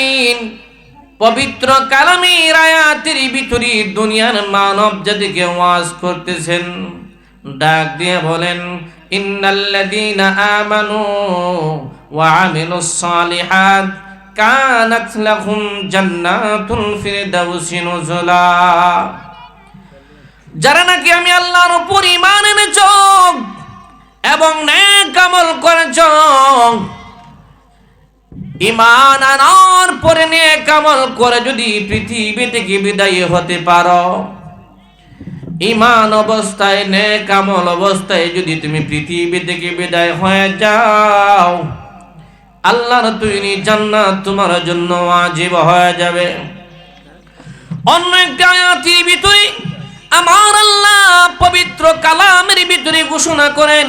আলামিন। পবিত্র কালামের আয়াতের ভিতরে দুনিয়ার মানব জাতিকে ওয়াজ করতেছেন। ডাক দিয়ে বলেন, ইন্নাল্লাযীনা আমানু ওয়া আমিলুস সালিহাত কানাত লাহুম জান্নাতুল ফিরদাউসি নুজুলা। যারা নাকি আমি আল্লাহর উপর ঈমান এনেছ এবং নেক আমল করেছ ইমান আনার পরে নেক আমল করে যদি পৃথিবী থেকে বিদায় হতে পারো, ইমান অবস্থায়, নেক আমল অবস্থায় যদি তুমি পৃথিবী থেকে বিদায় হয়ে যাও, আল্লাহর তৈরি জান্নাত তোমার জন্য আজীব হয়ে যাবে। অন্য একটা আয়াতির আমার আল্লাহ পবিত্র কালামের ভিতরে ঘোষণা করেন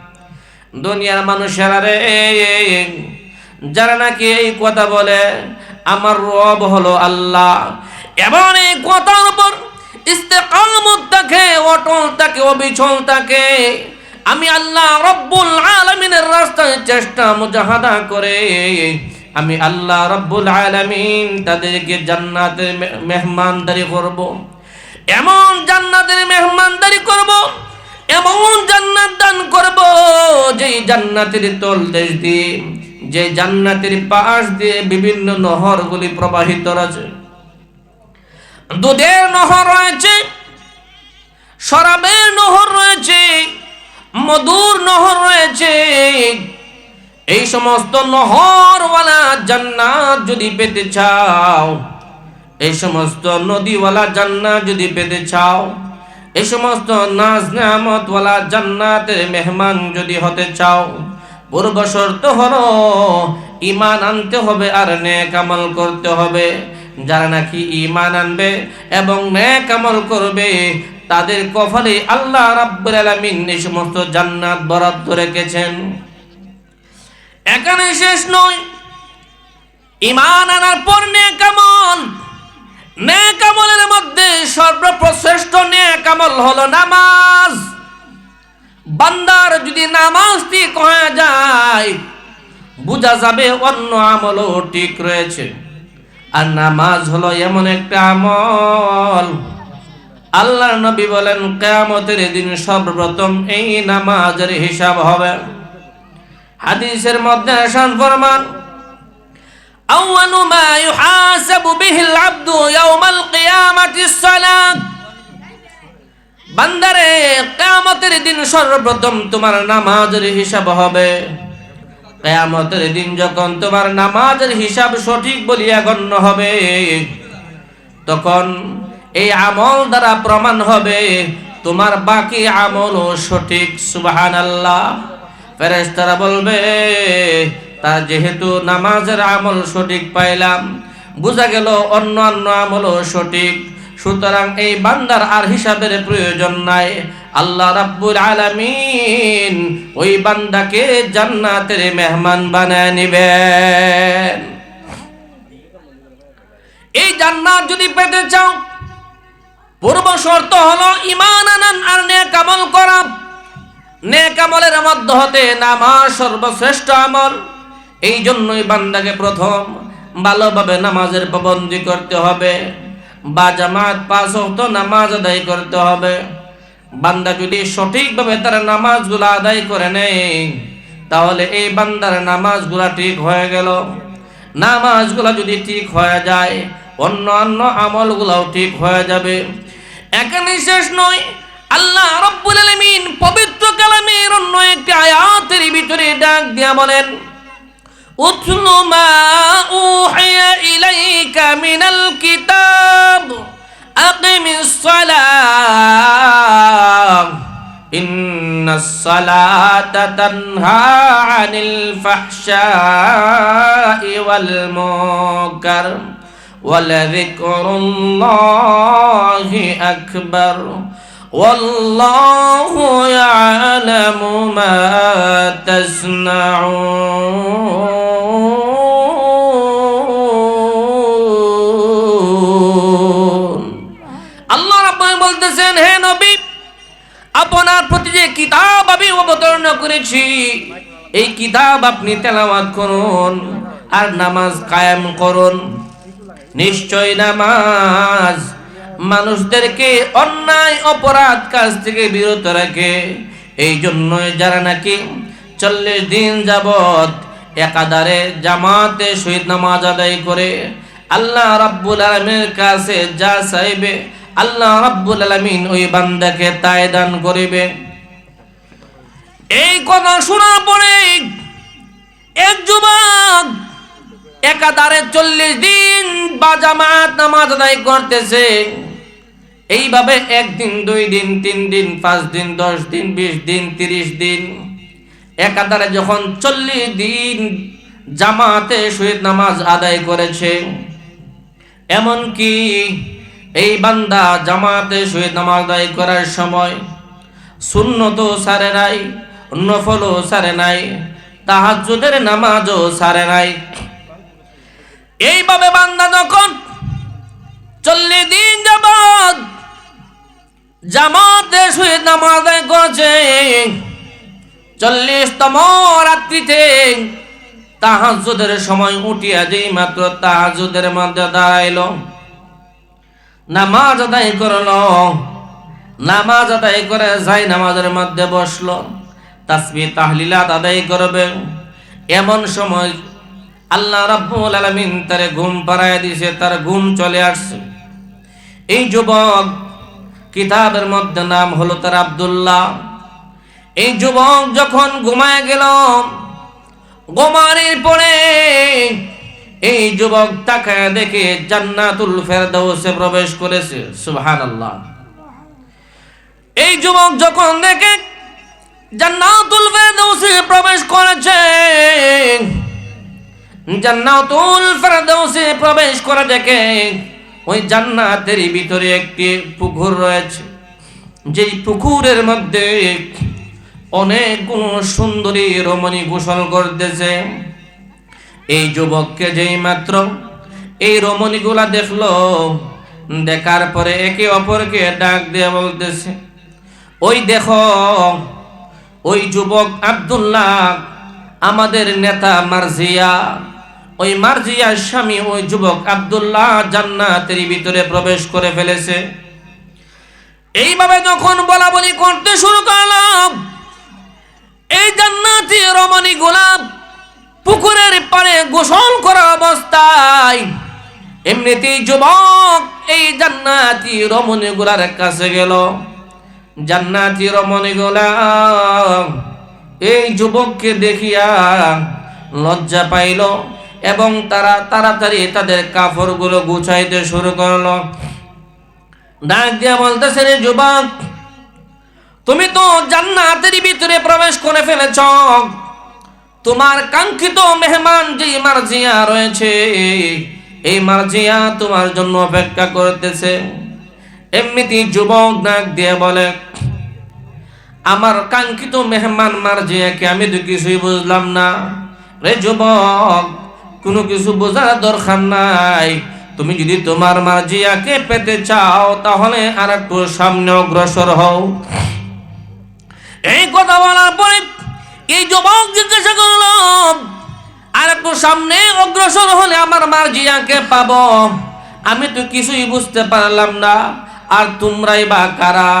দুনিয়ার মানুষেরা রে যারা নাকি এই কথা বলে, আমার রব হলো আল্লাহ এমন এই কথার উপর ইস্তেকামত থাকে, অটল থাকে, অবিচল থাকে আমি আল্লাহ রব্বুল আলমিনের রাস্তায় চেষ্টা মুজাহাদা করে আমি আল্লাহ রব্বুল আলমিন তাদেরকে জান্নাতের মেহমানদারি করব। এমন জান্নাতের মেহমানদারি করব। এমন জান্নাত দান করব যেই জান্নাতের তল দেশ দিয়ে যে জান্নাতের পাশ দিয়ে বিভিন্ন নহরগুলি প্রবাহিত রয়েছে। দুধের নহর রয়েছে, শরাবের নহর রয়েছে, মধুর নহর রয়েছে। এই সমস্ত নহরওয়ালা জান্নাত যদি পেতে চাও, এই সমস্ত নদীওয়ালা জান্নাত যদি পেতে চাও এই সমস্ত নাজ নামতওয়ালা জান্নাতের মেহমান যদি হতে চাও, পূর্ব শর্ত হলো ইমান আনতে হবে আর নেক করতে হবে। যারা নাকি ইমান আনবে এবং নেক আমল করবে, তাদের কফলে আল্লাহ রাব্বুল আলামিন এই সমস্ত জান্নাত বরাদ্দ রেখেছেন। এখানে শেষ নয় ইমান আনার পর নেক আমল নেক আমলের মধ্যে সর্বপ্রশ্রেষ্ঠ নেক আমল হলো নামাজ। বান্দার যদি নামাজ ঠিক হয়ে যায়, বোঝা যাবে অন্য আমলও ঠিক রয়েছে। আর নামাজ হলো এমন একটা আমল। আল্লাহ নবী বলেন, কেয়ামতের দিন সর্বপ্রথম এই নামাজের হিসাব হবে। হাদিসের মধ্যে ফরমান আউয়ানু মা ইউহাসাবু বিহিল আবদু ইয়াউমাল কিয়ামাতিস সালাত। বান্দারে, কেয়ামতের দিন সর্বপ্রথম তোমার নামাজের হিসাব হবে। কেয়ামতের দিন যখন তোমার নামাজের হিসাব সঠিক বলিয়া গণ্য হবে, তখন এই আমল দ্বারা প্রমাণ হবে, তোমার বাকি আমলও সঠিক সুবাহান আল্লাহ ফেরেস্তারা বলবে তা যেহেতু নামাজের আমল সঠিক পাইলাম, বোঝা গেল অন্য অন্য আমলও সঠিক। সুতরাং এই বান্দার আর হিসাবের প্রয়োজন নাই। আল্লাহ রাব্বুল আলামিন ওই বান্দাকে জান্নাতের মেহমান বানায় নিবেন। এই জান্নাত যদি পেতে চাও, পূর্ব শর্ত হলো ইমান আনান আর নেক আমল করা। নেক আমলের মধ্যে হতে নামাজ সর্বশ্রেষ্ঠ আমল। এই জন্যই বান্দাকে প্রথম ভালোভাবে নামাজের পাবন্দি করতে হবে। বা জামাত পাঁচ ওয়াক্ত নামাজ আদায় করতে হবে। বান্দা যদি সঠিকভাবে তার নামাজগুলো আদায় করে নেয়, তাহলে এই বান্দার নামাজগুলা ঠিক হয়ে গেল। নামাজগুলা যদি ঠিক হয়ে যায় অন্য অন্য আমলগুলাও ঠিক হয়ে যাবে। এখানে শেষ নয়। আল্লাহ রব্বুল আলামিন পবিত্র কালামের অন্য একটি আয়াতের ভিতরে ডাক দিয়া বলেন اتل ما أوحي إليك من الكتاب أقم الصلاة إن الصلاة تنهى عن الفحشاء والمنكر ولذكر الله أكبر والله يعلم ما تصنعون আল্লাহ রাব্বানি বলতেছেন হে নবী আপনার প্রতি যে কিতাব আমি অবতরণ করেছি এই কিতাব আপনি তেলাওয়াত করুন আর নামাজ কায়েম করুন নিশ্চয় নামাজ মানুষদেরকে অন্যায় অপরাধ কাজ থেকে বিরত রাখে। এই জন্যই যারা নাকি চল্লিশ দিন যাবত একাধারে জামাতে শহীদ নামাজ আদায় করে, আল্লাহ রাব্বুল আলমীর কাছে যা চাইবে, আল্লাহ রাব্বুল আলমিন ওই বান্দাকে তাই দান করিবে। এই কথা শোনার পরে এক যুবক একাধারে চল্লিশ দিন বা জামাত নামাজ আদায় করতেছে। এইভাবে একদিন, দুই দিন, তিন দিন, পাঁচ দিন, দশ দিন, বিশ দিন, তিরিশ দিন। একাধারে যখন চল্লিশ দিন জামাতে শহীদ নামাজ আদায় করেছে, এমনকি এই বান্দা জামাতে শহীদ নামাজ আদায় করার সময় শূন্যত সারে নাই, নফলও সারে নাই তাহাজুদের নামাজও সারে নাই। এইভাবে বান্দা যখন চল্লিশ দিন যাবৎ জামাতে শহীদ নামাজ করেছে চল্লিশতম রাত্রিতে তাহাজুদের সময় উঠিয়া যেই মাত্র তাহাজুদের মধ্যে দাঁড়াইল, নামাজ আদায় করল, নামাজ আদায় করে যাই নামাজের মধ্যে বসল তাসবি তাহলিলাত আদায় করবে। এমন সময় আল্লাহ রাব্বুল আলামিন তারে ঘুম পাড়ায় দিছে, তার ঘুম চলে আসছে। এই যুবক কিতাবের মধ্যে নাম হলো তার আব্দুল্লাহ। এই যুবক যখন ঘুমায় গেল গোমারির পরে এই যুবক তাকে দেখে জান্নাতুল ফেরদাউসে প্রবেশ করেছে। সুবহানাল্লাহ। এই যুবক যখন দেখে জান্নাতুল ফেরদাউসে প্রবেশ করেছে, জান্নাতুল ফেরদাউসে প্রবেশ করে দেখে ওই জান্নাতের ভিতরে একটি পুকুর রয়েছে। যেই পুকুরের মধ্যে অনেকগুলো সুন্দরী রমণী গোসল করতেছে। এই যুবককে যেই মাত্র এই রমণীগুলা দেখল, দেখার পরে একে অপরকে ডাক দিয়ে বলতেছে, ওই দেখো, ওই যুবক আব্দুল্লাহ, আমাদের নেতা মার্জিয়া ওই মার্জিয়ার স্বামী ওই যুবক আব্দুল্লাহ জান্নাতের ভিতরে প্রবেশ করে ফেলেছে। এইভাবে যখন বলা বলি করতে শুরু করলাম, এই জান্নাতি রমণী গোলাপ পুকুরের পারে গোসল করা অবস্থায় এমনিতেই যুবক এই জান্নাতি রমণী গোলার কাছে গেল। জান্নাতি রমণী গোলাম এই যুবককে দেখিয়া লজ্জা পাইল। এবং তারা তাড়াতাড়ি তাদের কাপড়গুলো গুছাইতে শুরু করল। ডাক দিয়া বলতেছে, রে যুবক, তুমি তো জান্নাতের ভিতরে প্রবেশ করে ফেলেছ। তোমার কাঙ্ক্ষিত মেহমান যে মার্জিয়া রয়েছে, এই মার্জিয়া তোমার জন্য অপেক্ষা করতেছে। এমনিতে যুবক ডাক দিয়ে বলে, আমার কাঙ্ক্ষিত মেহমান মার্জিয়াকে আমি তো কিছুই বুঝলাম না। রে যুবক কোনো কিছু বোঝার দরকার নাই। তুমি যদি তোমার মার্জিয়াকে পেতে চাও, তাহলে আর একটু সামনে অগ্রসর হও। এই কথা বলার পরে এই যুবক জিজ্ঞাসা করল আর একটু সামনে অগ্রসর হলে আমার মার্জিয়াকে পাব? আমি তো কিছুই বুঝতে পারলাম না। আর তোমরাই বা কারা?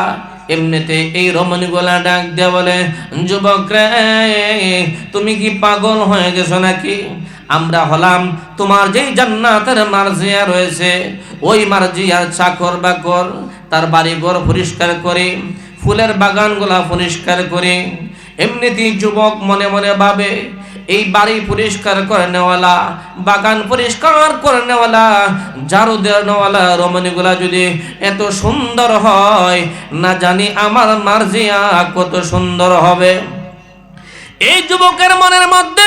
এমনিতে এই রমণী গোলা ডাক দিয়ে বলে যুবক রে তুমি কি পাগল হয়ে গেছো নাকি? আমরা হলাম তোমার যেই জান্নাতের মার্জিয়া রয়েছে, ওই মার্জিয়ার চাকর বাকর, তার বাড়িঘর পরিষ্কার করে, ফুলের বাগানগুলা পরিষ্কার করে, এমনিতেই যুবক মনে মনে ভাবে, এই বাড়ি পরিষ্কার করে নেওয়ালা, বাগান পরিষ্কার করে নেওয়ালা ঝাড়ু দেওয়ালা রমণীগুলা যদি এত সুন্দর হয়, না জানি আমার মার্জিয়া কত সুন্দর হবে। এই যুবকের মনের মধ্যে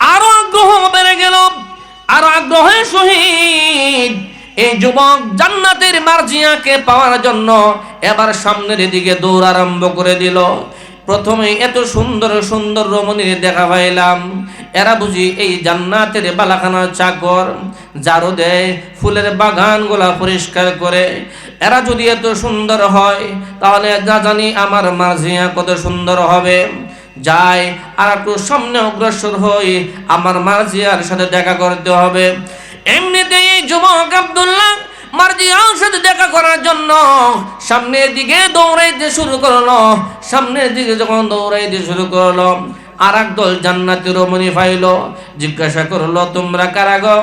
আরও আগ্রহ বেড়ে গেল। আরও আগ্রহের সহিত এই যুবক জান্নাতের মার্জিয়াকে পাওয়ার জন্য এবার সামনের দিকে দৌড় আরম্ভ করে দিল। প্রথমে এত সুন্দর সুন্দর রমণীর দেখা পাইলাম। এরা বুঝি এই জান্নাতের বালাখানার চাকর জারো দেয়, ফুলের বাগানগুলা পরিষ্কার করে। এরা যদি এত সুন্দর হয়, তাহলে যা জানি আমার মার্জিয়া কত সুন্দর হবে। যাই আর একটু সামনে অগ্রসর হই, আমার মার্জিয়ার সাথে দেখা করতে হবে। এমনিতেই যুবক আব্দুল্লাহ মার্জিয়ার সাথে দেখা করার জন্য সামনের দিকে দৌড়াইতে শুরু করল। সামনের দিকে যখন দৌড়াইতে শুরু করল, আর দল জান্নাতি রমণী পাইল। জিজ্ঞাসা করল, তোমরা কারা গো?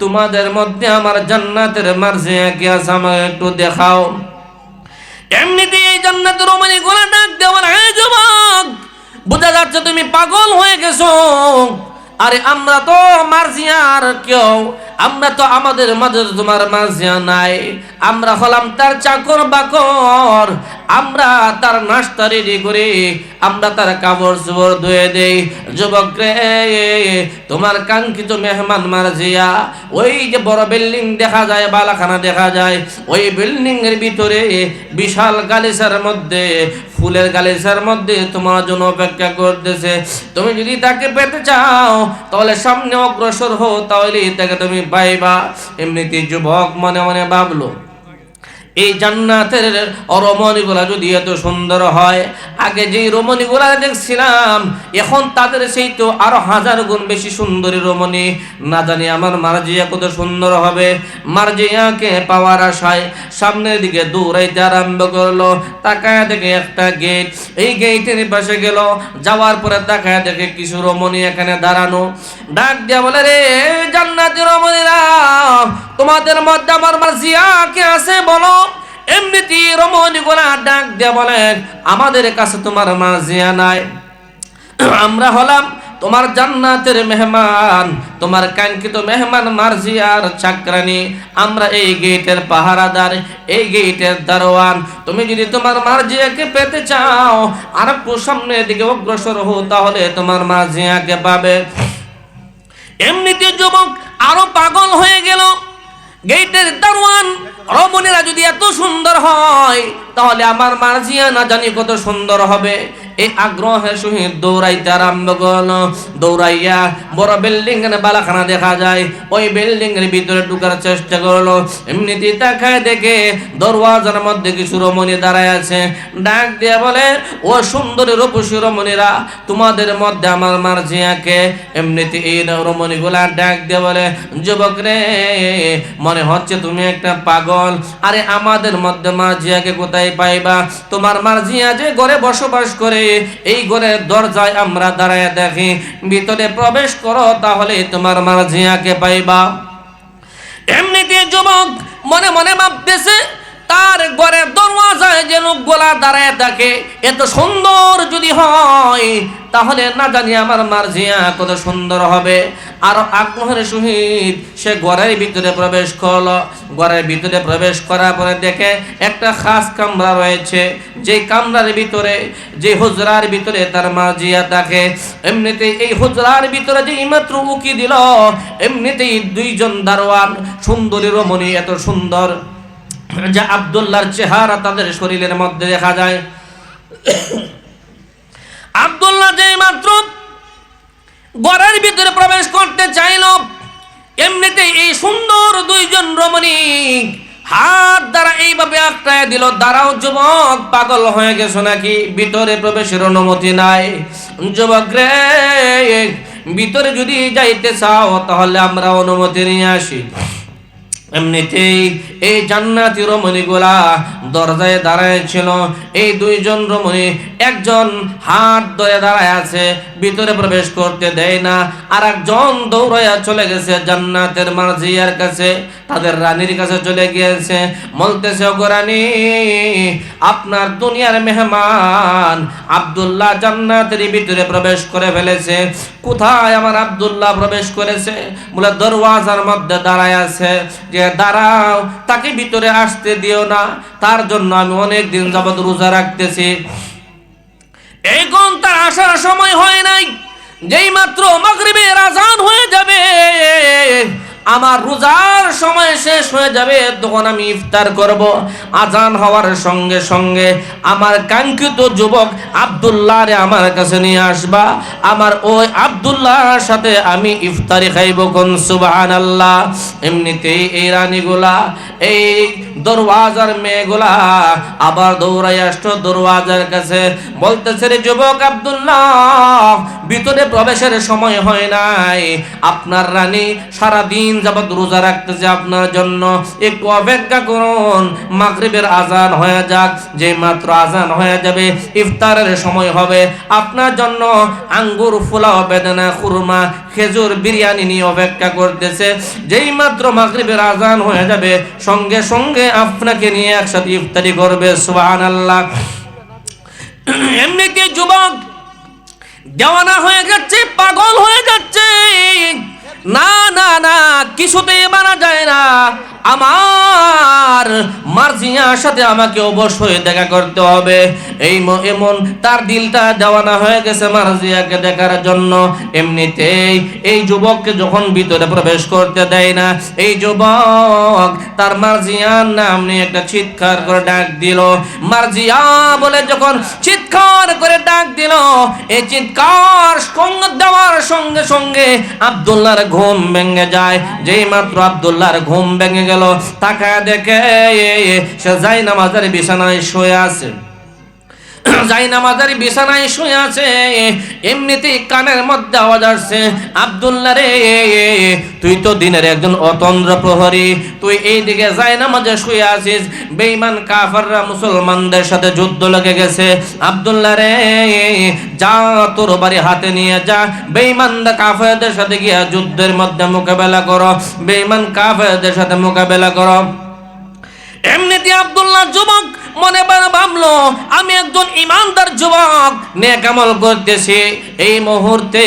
তোমাদের মধ্যে আমার জান্নাতের মার্জিয়া কি আছে? আমাকে একটু দেখাও। এমনিতে এই জান্নাতের রমণী গোলা হে যুবক যাচ্ছে তুমি পাগল হয়ে গেছো। আরে আমরা তো মার্জিয়ার কেউ, আমরা তো আমাদের মাঝে তোমার মার্জিয়া নাই। আমরা হলাম তার চাকর বাকর, আমরা তার নাস্তা রেডি করে, আমরা তার কাপড় ধুয়ে দেই। যুবক রে, তোমার কাঙ্ক্ষিত মেহমান মার্জিয়া, ওই যে বড় বিল্ডিং দেখা যায়, বালাখানা দেখা যায়, ওই বিল্ডিং এর ভিতরে বিশাল গালিসার মধ্যে ফুলের গালিসার মধ্যে তোমার জন্য অপেক্ষা করতেছে। তুমি যদি তাকে পেতে চাও, তাহলে সামনে অগ্রসর হো তাহলে তাকে তুমি পাইবা। এমনিতে যুবক মনে মনে ভাবলো। এই জান্নাতের রমণীগুলা যদি এত সুন্দর হয়, আগে যেই রমণীগুলা দেখছিলাম, এখন তাদের সেই তো আরও হাজার গুণ বেশি সুন্দরী রমণী। না জানি আমার মার্জিয়া কত সুন্দর হবে। মার্জিয়াকে পাওয়ার আশায় সামনের দিকে দৌড়াইতে আরম্ভ করল। তাকায় দেখে একটা গেট। এই গেটের পাশে গেল। যাওয়ার পরে তাকায় দেখে কিছু রমণী এখানে দাঁড়ানো। ডাক দিয়া বলে, রে জান্নাতি রমণীরা তোমাদের মধ্যে আমার মার্জিয়া কে আছে বলো? এমনিতে রমণী গোলা ডাক দিয়া বলেন, আমাদের কাছে তোমার মার্জিয়া নাই। আমরা হলাম তোমার জান্নাতের মেহমান, তোমার কাঙ্ক্ষিত মেহমান মার্জিয়ার চাকরানি। আমরা এই গেটের পাহারাদার, এই গেটের দারোয়ান। তুমি যদি তোমার মার্জিয়াকে পেতে চাও আর একটু সামনের দিকে অগ্রসর হো তাহলে তোমার মার্জিয়াকে পাবে। এমনিতে যুবক আরও রমণীরা যদি এত সুন্দর হয় তাহলে আমার মার্জিয়া না জানি কত সুন্দর হবে। এই আগ্রহের সহিত দৌড়াইতে আরম্ভ করল। দৌড়াইয়া বড় বিল্ডিং এর বালাখানা দেখা যায়। ওই বিল্ডিং এর ভিতরে ঢুকার চেষ্টা করল। এমনিতে তাকায় দেখে দরওয়াজার মধ্যে কিছু রমণী দাঁড়ায় আছে। ডাক দিয়ে বলে, ও সুন্দরী রূপসী রমণীরা, তোমাদের মধ্যে আমার মার্জিয়াকে এমনিতে এই রমণীগুলা ডাক দিয়ে বলে, যুবক রে, মনে হচ্ছে তুমি একটা পাগল। আরে আমাদের মধ্যে মার মার্জিয়াকে কোথায় পাইবা? তোমার মার্জিয়া যে ঘরে বসবাস করে। এই ঘরের দরজায় আমরা দাঁড়ায় দেখি, ভিতরে প্রবেশ করো, তাহলে তোমার মার্জিয়াকে পাইবা। এমনিতে যুবক মনে মনে ভাবতেছে তার ঘরের দরওয়াজায় যে লোকগুলা দাঁড়ায় থাকে এত সুন্দর যদি হয়, তাহলে না জানি আমার মার্জিয়া কত সুন্দর হবে। আর আগ্রহের সহিত সে ঘরের ভিতরে প্রবেশ করল। ঘরের ভিতরে প্রবেশ করার পরে দেখে একটা খাস কামরা রয়েছে। যে কামরার ভিতরে, যে হুজরার ভিতরে তার মার্জিয়া থাকে এমনিতে এই হুজরার ভিতরে যে মাত্র উকি দিল, এমনিতেই দুইজন দারোয়ান সুন্দরী রমণী এত সুন্দর যে আবদুল্লাহর চেহারা তাদের শরীরের মধ্যে দেখা যায়। আবদুল্লাহ যে মাত্র ঘরের ভিতরে প্রবেশ করতে চাইল এমনিতে এই সুন্দর দুইজন রমণী হাত দ্বারা এইভাবে আটকায় দিল, দাঁড়াও যুবক, পাগল হয়ে গেছো নাকি? ভিতরে প্রবেশের অনুমতি নাই। যুবক রে ভিতরে যদি যাইতে চাও, তাহলে আমরা অনুমতি নিয়ে আসি। এমনিতেই এই জান্নাতি রমণীগুলা দরজায় দাঁড়ায় এই দুইজন রমণী একজন হাত ধরে দাঁড়ায় আছে, ভিতরে প্রবেশ করতে দেয় না। আর একজন দৌড়াইয়া চলে গেছে জান্নাতের মার্জিয়ার কাছে, তাদের রানীর কাছে চলে গিয়েছে। বলতেছে রানী, আপনার দুনিয়ার মেহমান আব্দুল্লাহ জান্নাতের ভিতরে প্রবেশ করে ফেলেছে। কোথায় আমার আব্দুল্লাহ প্রবেশ করেছে? বলে দরওয়াজার মধ্যে দাঁড়ায় আছে যে দাঁড়াও, তাকে ভিতরে আসতে দিও না, তার জন্য আমি অনেক দিন যাবত রোজা রাখতেছি। এখন তার আসার সময় হয় নাই যেই মাত্র মাগরিবের আজান হয়ে যাবে আমার রোজার সময় শেষ হয়ে যাবে, তখন আমি ইফতার করব। আজান হওয়ার সঙ্গে সঙ্গে আমার কাঙ্ক্ষিত যুবক আব্দুল্লাহরে আমার কাছে নিয়ে আসবা। আমার ওই আব্দুল্লাহর সাথে আমি ইফতারি খাইব কোন? সুবাহ আল্লাহ এমনিতেই এই রানীগুলা, এই দরওয়াজার মেয়েগুলা আবার দৌড়াই আসতো দরওয়াজার কাছে। বলতেছে, রে যুবক আব্দুল্লাহ, ভিতরে প্রবেশের সময় হয় নাই। আপনার রানী সারা দিন যাবত রোজা রাখতেছে আপনার জন্য। একটু অপেক্ষা করুন, মাগরিবের আজান হয়ে যাক। যে মাত্র আজান হয়ে যাবে, ইফতারের সময় হবে। আপনার জন্য আঙ্গুর ফুলাও বেদনা, খুরমা, খেজুর, বিরিয়ানি নিয়ে অপেক্ষা করতেছে। যেই মাত্র মাগরিবের আজান হয়ে যাবে, সঙ্গে সঙ্গে আপনাকে নিয়ে একসাথে ইফতারি করবে সুবহানাল্লাহ। এমনিতে যুবক দেওয়ানা হয়ে যাচ্ছে পাগল হয়ে যাচ্ছে? না না না, কিছুতেই মানা যায় না। আমার মার্জিয়ার সাথে আমাকে অবশ্যই দেখা করতে হবে। এই এমন তার দিলটা দেওয়ানা হয়ে গেছে মার্জিয়াকে দেখার জন্য। এমনিতেই এই যুবককে যখন ভিতরে প্রবেশ করতে দেয় না, এই যুবক তার মার্জিয়ার নাম নিয়ে একটা চিৎকার করে ডাক দিল। মার্জিয়া বলে যখন চিৎকার করে ডাক দিল, এই চিৎকার সঙ্গ দেওয়ার সঙ্গে সঙ্গে আব্দুল্লাহর ঘুম ভেঙে যায়। যেই মাত্র আবদুল্লাহর ঘুম ভেঙে গেল, তাকায় দেখে সে যাই নামাজের বিছানায় শুয়ে আছে। যাই নামাজের বিছানায় শুয়ে আছে, এমনিতেই কানের মধ্যে আওয়াজ আসছে, আব্দুল্লাহ রে, তুই তো দিনের একজন অতন্দ্র প্রহরী, তুই এই দিকে যাই নামাজে শুয়ে আছিস, বেঈমান কাফাররা মুসলমানদের সাথে যুদ্ধ লেগে গেছে, আব্দুল্লাহ রে, যা তোর বাড়ি হাতে নিয়ে যা বেঈমান কাফেরদের সাথে গিয়া যুদ্ধের মধ্যে মোকাবেলা করো, বেঈমান কাফেরদের সাথে মোকাবেলা করো। এমনিতে আব্দুল্লাহ যুবক মনে বারে ভাবলো আমি একজন ইমানদার যুবক নেকামল করতেছি। এই মুহূর্তে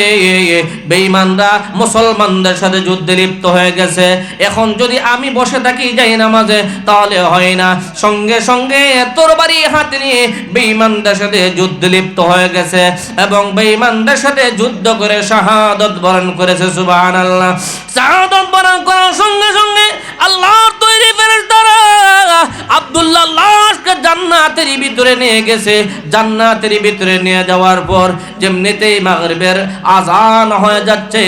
বেঈমানরা মুসলমানদের সাথে যুদ্ধে লিপ্ত হয়ে গেছে। এখন যদি আমি বসে থাকি যাই নামাজে, তাহলে হয় না। সঙ্গে সঙ্গে তোর বাড়ি হাতে নিয়ে বেঈমানদের সাথে যুদ্ধে লিপ্ত হয়ে গেছে এবং বেঈমানদের সাথে যুদ্ধ করে শাহাদত বরণ করেছে, সুবহানাল্লাহ। শাহাদত বরণ করার সঙ্গে সঙ্গে আল্লাহর তৈরি ফেরেশতারা আব্দুল্লাহ লাশকে জান্নাতের ভিতরে নিয়ে গেছে, জান্নাতের ভিতরে নিয়ে যাওয়ার পর যেমনিতেই মাগরিবের আজান হয়ে যাচ্ছে,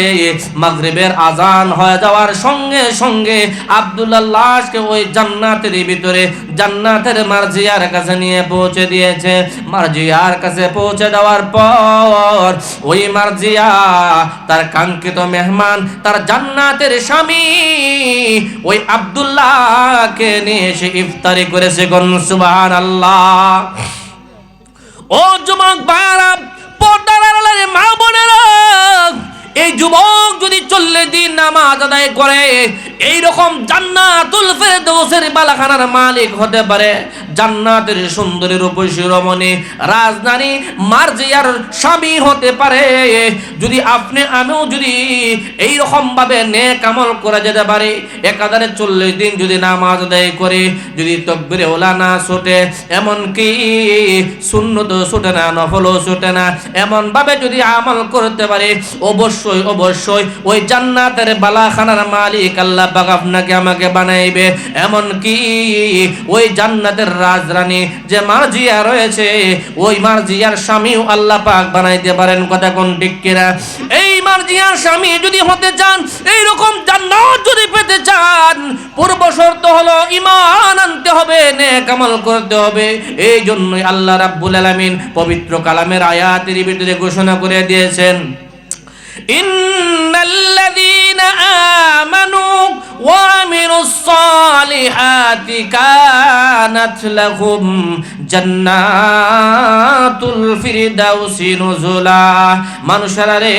মাগরিবের আজান হয়ে যাওয়ার সঙ্গে সঙ্গে আব্দুল্লাহ লাশকে ওই জান্নাতের ভিতরে, জান্নাতের মার্জিয়ার কাছে নিয়ে পৌঁছে দিয়েছে। মার্জিয়ার কাছে পৌঁছে দেওয়ার পর ওই মার্জিয়া, তার কাঙ্ক্ষিত মেহমান, তার জান্নাতের স্বামী, ওই আব্দুল্লাহকে নিয়ে এসে ইফতারি করেছে গন সুবহান আল্লাহ ও যুবক বাড়া পর্দার আড়ালের মা বোনেরা এই যুবক যদি চল্লিশ দিন নামাজ আদায় করে এই রকম জান্নাতুল ফেরদৌসের বালাখানার মালিক হতে পারে। জান্নাতের সুন্দরী রূপসী রমণী রাজধানী মার্জিয়ার স্বামী হতে পারে। যদি আপনি, আমিও যদি এই রকম ভাবে নেক আমল করা যেতে পারে, একাধারে চল্লিশ দিন যদি নামাজ আদায় করে, যদি তকবিরে ওলা না ছুটে, এমনকি শূন্যত ছুটে না, নফলও ছুটে না এমন ভাবে যদি আমল করতে পারে, অবশ্যই অবশ্যই অবশ্যই। ওই জান্নাতের বালাখানার মালিক আল্লাহ পাক আপনাকে আমাকে বানাইবে। এমনকি ওই জান্নাতের রাজরানী যে মার্জিয়া রয়েছে, ওই মার্জিয়ার স্বামীও আল্লাহ পাক বানাইতে পারেন। কথা কোন ঠিক এই মার্জিয়ার স্বামী যদি হতে চান এই রকম জান্নাত যদি পেতে চান, পূর্ব শর্ত হলো ইমান আনতে হবে, নেক আমল করতে হবে। এই জন্যই আল্লাহ রাব্বুল আলামিন পবিত্র কালামের আয়াতের ভিতরে ঘোষণা করে দিয়েছেন। ইন্নাল্লাযী آمنوا وعملوا الصالحات كانت لهم জান্নাতুল ফিরদাউসি নুজুলা মানুষেরা রে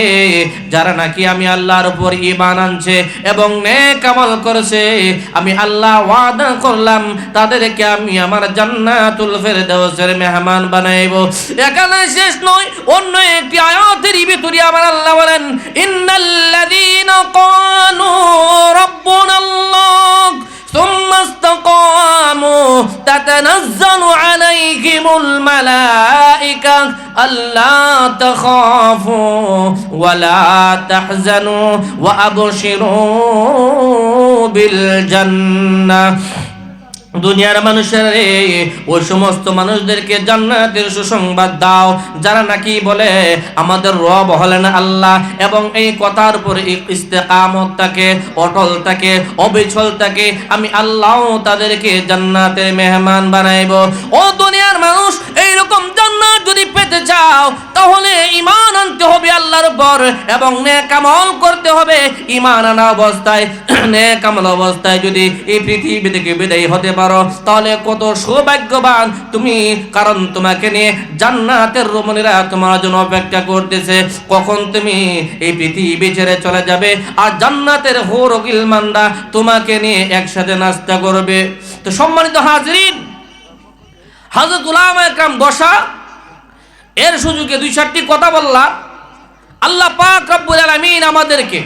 যারা নাকি আমি আল্লাহর উপর ঈমান আনছে এবং নেক আমল করেছে আমি আল্লাহ ওয়াদা করলাম তাদেরকে আমি আমার জান্নাতুল ফিরদাউসের মেহমান বানাইবো এখানে শেষ নয় অন্য একটি আয়াতের ভিতরে আমার আল্লাহ বলেন ইন্নাল্লাযীনা عنه ربنا الله. ثم استقاموا. تتنزل عليهم الملائكة ألا تخافوا ولا تحزنوا وأبشروا بالجنة. দুনিয়ার মানুষের ওই সমস্ত মানুষদেরকে জান্নাতের সুসংবাদ দাও। যারা নাকি বলে, আমাদের রব হলেন আল্লাহ এবং এই কথার উপরে ইস্তেকামত থাকে অটল থাকে অবিচল থাকে আমি আল্লাহ তাদেরকে জান্নাতের মেহমান বানাইব। ও দুনিয়ার মানুষ, এইরকম জান্নাত যদি পেতে চাও, তাহলে আনতে হবে আল্লাহর উপর এবং নেক আমল করতে হবে ইমান আনা অবস্থায়, নেক আমল অবস্থায় যদি এই পৃথিবী থেকে বিদায়ী হতে পারো, তাহলে কত সৌভাগ্যবান তুমি। কারণ তোমাকে নিয়ে জান্নাতের রমণীরা তোমার জন্য অপেক্ষা করতেছে। কখন তুমি এই পৃথিবী ছেড়ে চলে যাবে? আর জান্নাতের হোর গিলমানরা তোমাকে নিয়ে একসাথে নাস্তা করবে। তো সম্মানিত হাজরিন হাজরত উলাম একরাম বসা এর সুযোগে দুই চারটি কথা বললাম। আল্লাহ পাক রব্বুল আলামিন আমাদেরকে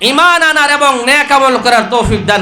ইমান আনার এবং ন্যাক আমল করার তৌফিক দান